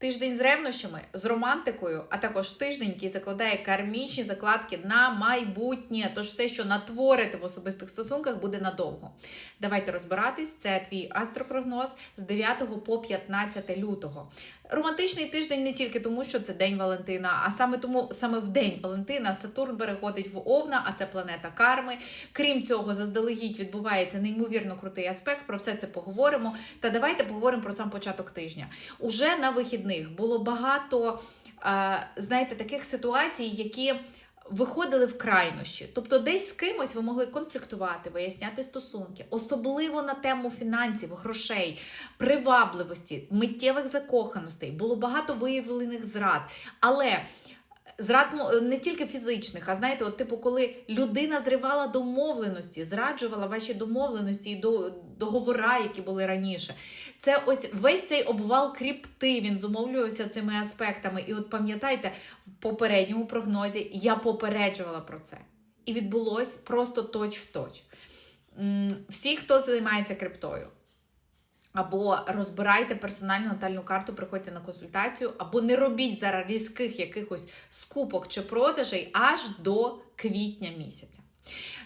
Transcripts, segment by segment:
Тиждень з ревнощами, з романтикою, а також тиждень, який закладає кармічні закладки на майбутнє. Тож все, що натворити в особистих стосунках, буде надовго. Давайте розбиратись. Це твій астропрогноз з 9 по 15 лютого. Романтичний тиждень не тільки тому, що це День Валентина, а саме тому, саме в День Валентина Сатурн переходить в Овна, а це планета карми. Крім цього, заздалегідь відбувається неймовірно крутий аспект. Про все це поговоримо. Та давайте поговоримо про сам початок тижня. Уже на вихідних було багато, е, знаєте, таких ситуацій, які. Виходили в крайнощі, тобто десь з кимось ви могли конфліктувати, виясняти стосунки, особливо на тему фінансів, грошей, привабливості, миттєвих закоханостей. Було багато виявлених зрад. Але зрад не тільки фізичних, а знаєте, от типу, коли людина зривала домовленості, зраджувала ваші домовленості і до- договора, які були раніше. Це ось весь цей обвал кріпти, він зумовлювався цими аспектами. І от пам'ятайте, в попередньому прогнозі я попереджувала про це. І відбулось просто точ в точ. Всі, хто займається криптою, або розбирайте персональну натальну карту, приходьте на консультацію, або не робіть зараз різких якихось скупок чи продажей аж до квітня місяця.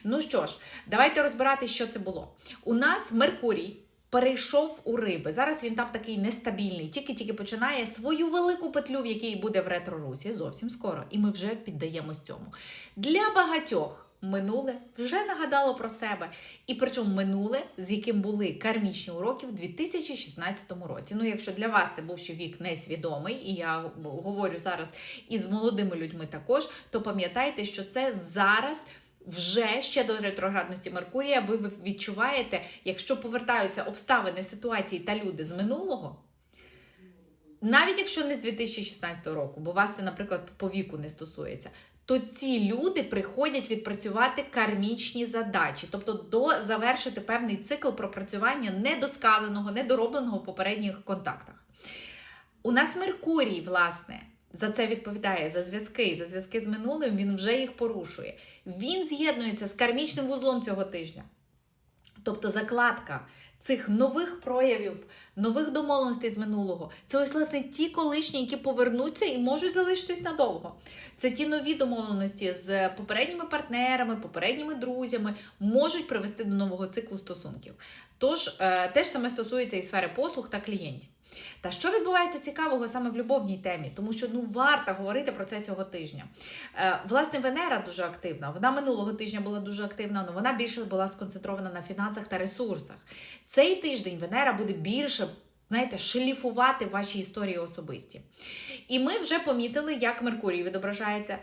Ну що ж, давайте розбирати, що це було. У нас Меркурій перейшов у риби. Зараз він там такий нестабільний, тільки-тільки починає свою велику петлю, в якій буде в ретро-русі, зовсім скоро. І ми вже піддаємось цьому. Для багатьох минуле вже нагадало про себе. І причому минуле, з яким були кармічні уроки в 2016 році. Ну, якщо для вас це був ще вік несвідомий, і я говорю зараз із молодими людьми також, то пам'ятайте, що це зараз. Вже ще до ретроградності Меркурія ви відчуваєте, якщо повертаються обставини, ситуації та люди з минулого, навіть якщо не з 2016 року, бо вас це, наприклад, по віку не стосується, то ці люди приходять відпрацювати кармічні задачі, тобто до завершити певний цикл пропрацювання недосказаного, недоробленого в попередніх контактах. У нас Меркурій, власне, за це відповідає за зв'язки, за зв'язки з минулим, він вже їх порушує. Він з'єднується з кармічним вузлом цього тижня. Тобто закладка цих нових проявів, нових домовленостей з минулого, це ось власне ті колишні, які повернуться і можуть залишитись надовго. Це ті нові домовленості з попередніми партнерами, попередніми друзями можуть привести до нового циклу стосунків. Тож е, теж саме стосується і сфери послуг та клієнтів. Та що відбувається цікавого саме в любовній темі? Тому що ну варто говорити про це цього тижня. Е, власне, Венера дуже активна. Вона минулого тижня була дуже активна, але вона більше була сконцентрована на фінансах та ресурсах. Цей тиждень Венера буде більше. Знаєте, шліфувати ваші історії особисті. І ми вже помітили, як Меркурій відображається.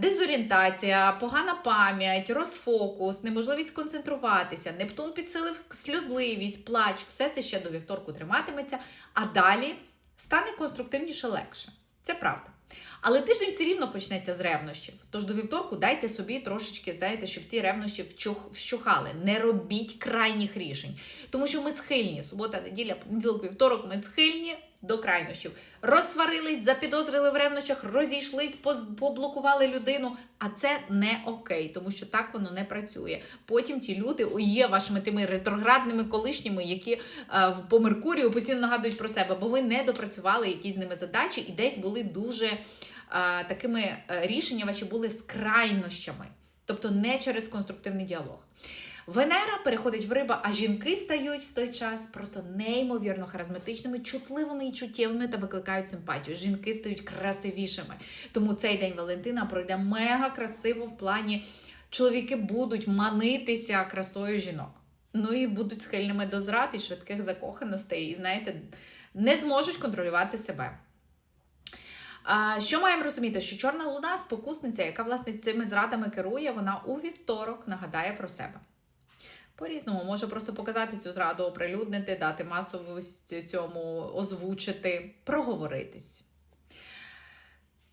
Дезорієнтація, погана пам'ять, розфокус, неможливість концентруватися, Нептун підсилив сльозливість, плач, все це ще до вівторку триматиметься, а далі стане конструктивніше легше. Це правда. Але тиждень все рівно почнеться з ревнощів. Тож до вівторку дайте собі трошечки, знаєте, щоб ці ревнощі вщухали. Не робіть крайніх рішень. Тому що ми схильні. Субота, неділя, понеділок, вівторок ми схильні до крайнощів. Розсварились, запідозрили в ревнощах, розійшлись, поблокували людину. А це не окей, тому що так воно не працює. Потім ті люди є вашими тими ретроградними колишніми, які е, по Меркурію постійно нагадують про себе, бо ви не допрацювали якісь з ними задачі і десь були дуже е, такими е, рішення ваші були з крайнощами, тобто не через конструктивний діалог. Венера переходить в риба, а жінки стають в той час просто неймовірно харизматичними, чутливими і чуттєвими та викликають симпатію. Жінки стають красивішими. Тому цей день Валентина пройде мега красиво в плані чоловіки будуть манитися красою жінок. Ну і будуть схильними до зрад і швидких закоханостей, і знаєте, не зможуть контролювати себе. Що маємо розуміти? Що чорна луна, спокусниця, яка власне з цими зрадами керує, вона у вівторок нагадає про себе. По-різному може просто показати цю зраду, оприлюднити, дати масовість цьому, озвучити, проговоритись.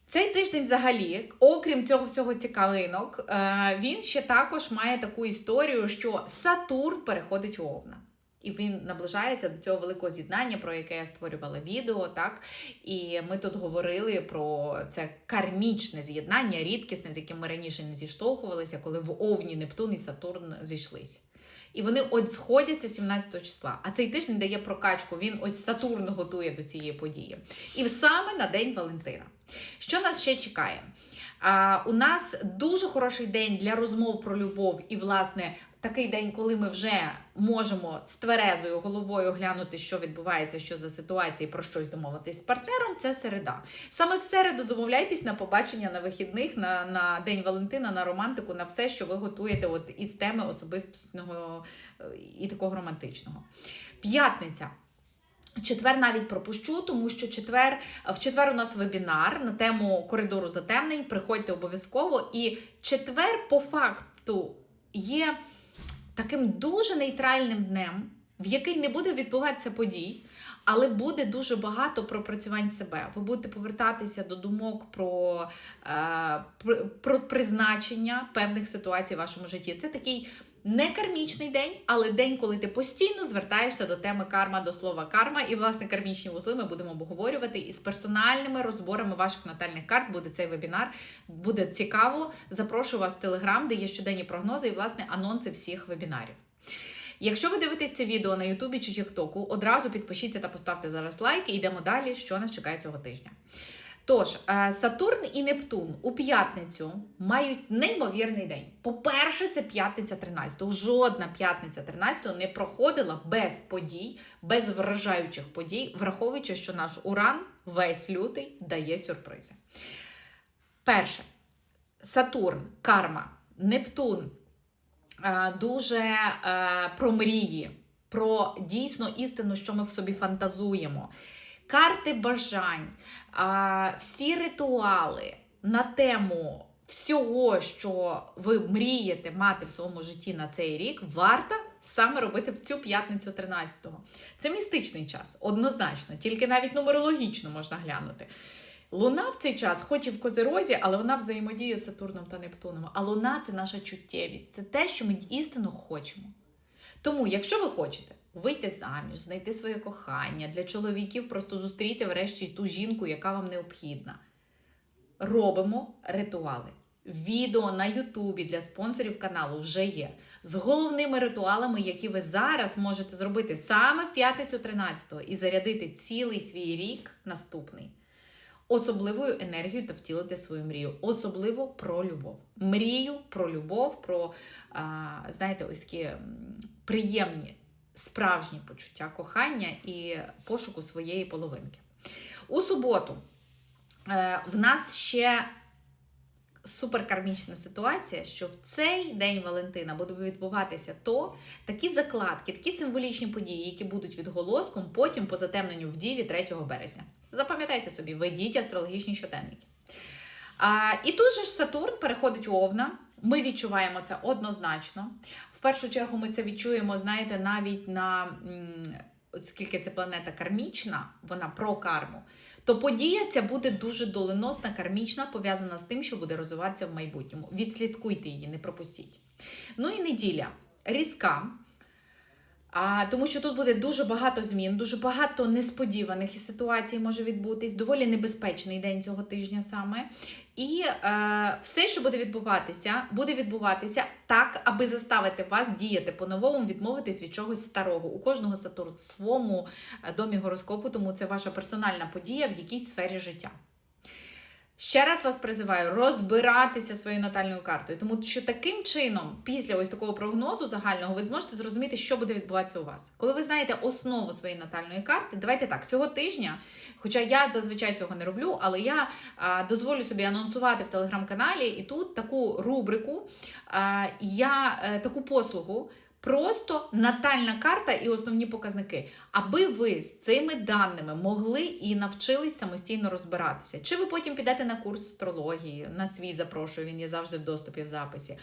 Цей тиждень, взагалі, окрім цього всього цікавинок, е, він ще також має таку історію, що Сатурн переходить у Овна. І він наближається до цього великого з'єднання, про яке я створювала відео, так? І ми тут говорили про це кармічне з'єднання, рідкісне, з яким ми раніше не зіштовхувалися, коли в Овні Нептун і Сатурн зійшлися. І вони от сходяться 17 числа. А цей тиждень дає прокачку. Він ось Сатурн готує до цієї події. І саме на День Валентина. Що нас ще чекає? А, у нас дуже хороший день для розмов про любов, і, власне, такий день, коли ми вже можемо з тверезою головою глянути, що відбувається, що за ситуації, про щось домовитись з партнером. Це середа. Саме в середу домовляйтесь на побачення на вихідних, на, на День Валентина, на романтику, на все, що ви готуєте от із теми особистісного е, і такого романтичного. П'ятниця. Четвер навіть пропущу, тому що четвер в четвер у нас вебінар на тему коридору затемнень. Приходьте обов'язково. І четвер, по факту, є таким дуже нейтральним днем, в який не буде відбуватися подій, але буде дуже багато пропрацювань себе. Ви будете повертатися до думок про, е, про, призначення певних ситуацій в вашому житті. Це такий. Не кармічний день, але день, коли ти постійно звертаєшся до теми карма, до слова карма. І, власне, кармічні вузли ми будемо обговорювати із персональними розборами ваших натальних карт. Буде цей вебінар. Буде цікаво. Запрошую вас в Телеграм, де є щоденні прогнози і, власне, анонси всіх вебінарів. Якщо ви дивитесь це відео на Ютубі чи Тіктоку, одразу підпишіться та поставте зараз лайк і йдемо далі, що нас чекає цього тижня. Тож, е, Сатурн і Нептун у п'ятницю мають неймовірний день. По-перше, це п'ятниця 13. Жодна п'ятниця 13 не проходила без подій, без вражаючих подій, враховуючи, що наш Уран весь лютий дає сюрпризи. Перше, Сатурн, карма, Нептун е, дуже е, про мрії, про дійсно істину, що ми в собі фантазуємо карти бажань, всі ритуали на тему всього, що ви мрієте мати в своєму житті на цей рік, варто саме робити в цю п'ятницю 13-го. Це містичний час, однозначно, тільки навіть нумерологічно можна глянути. Луна в цей час, хоч і в Козерозі, але вона взаємодіє з Сатурном та Нептуном. А Луна це наша чуттєвість, це те, що ми істинно хочемо. Тому, якщо ви хочете вийти заміж, знайти своє кохання, для чоловіків просто зустріти врешті ту жінку, яка вам необхідна. Робимо ритуали. Відео на Ютубі для спонсорів каналу вже є з головними ритуалами, які ви зараз можете зробити саме в п'ятницю 13-го і зарядити цілий свій рік наступний. Особливою енергією та втілити свою мрію, особливо про любов. Мрію про любов, про, а, знаєте, ось такі приємні справжнє почуття кохання і пошуку своєї половинки. У суботу е, в нас ще суперкармічна ситуація, що в цей день Валентина буде відбуватися то такі закладки, такі символічні події, які будуть відголоском потім по затемненню в Діві 3 березня. Запам'ятайте собі, ведіть астрологічні щоденники. А, І тут же ж Сатурн переходить у Овна. Ми відчуваємо це однозначно. Першу чергу ми це відчуємо, знаєте, навіть на оскільки це планета кармічна, вона про карму, то подія ця буде дуже доленосна, кармічна, пов'язана з тим, що буде розвиватися в майбутньому. Відслідкуйте її, не пропустіть. Ну і неділя різка. А, Тому що тут буде дуже багато змін, дуже багато несподіваних ситуацій може відбутись. Доволі небезпечний день цього тижня саме. І е, все, що буде відбуватися, буде відбуватися так, аби заставити вас діяти по-новому, відмовитись від чогось старого. У кожного Сатурн в своєму е, домі гороскопу, тому це ваша персональна подія в якійсь сфері життя. Ще раз вас призиваю розбиратися своєю натальною картою, тому що таким чином, після ось такого прогнозу загального, ви зможете зрозуміти, що буде відбуватися у вас. Коли ви знаєте основу своєї натальної карти, давайте так, цього тижня, хоча я зазвичай цього не роблю, але я а, дозволю собі анонсувати в телеграм-каналі і тут таку рубрику, а, я а, е, таку послугу. Просто натальна карта і основні показники, аби ви з цими даними могли і навчились самостійно розбиратися. Чи ви потім підете на курс астрології, на свій запрошую, він є завжди в доступі в записі.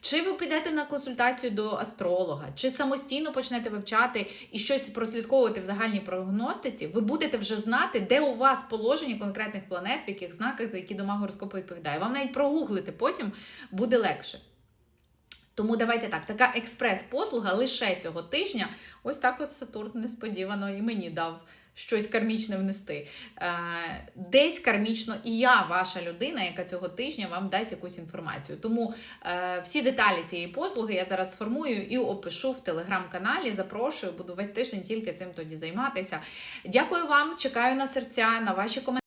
Чи ви підете на консультацію до астролога, чи самостійно почнете вивчати і щось прослідковувати в загальній прогностиці, ви будете вже знати, де у вас положення конкретних планет, в яких знаках, за які дома гороскопу відповідає. Вам навіть прогуглити потім буде легше. Тому давайте так, така експрес-послуга лише цього тижня. Ось так от Сатурн несподівано і мені дав щось кармічне внести. Е, Десь кармічно і я, ваша людина, яка цього тижня вам дасть якусь інформацію. Тому е, всі деталі цієї послуги я зараз сформую і опишу в телеграм-каналі. Запрошую, буду весь тиждень тільки цим тоді займатися. Дякую вам, чекаю на серця, на ваші коментарі.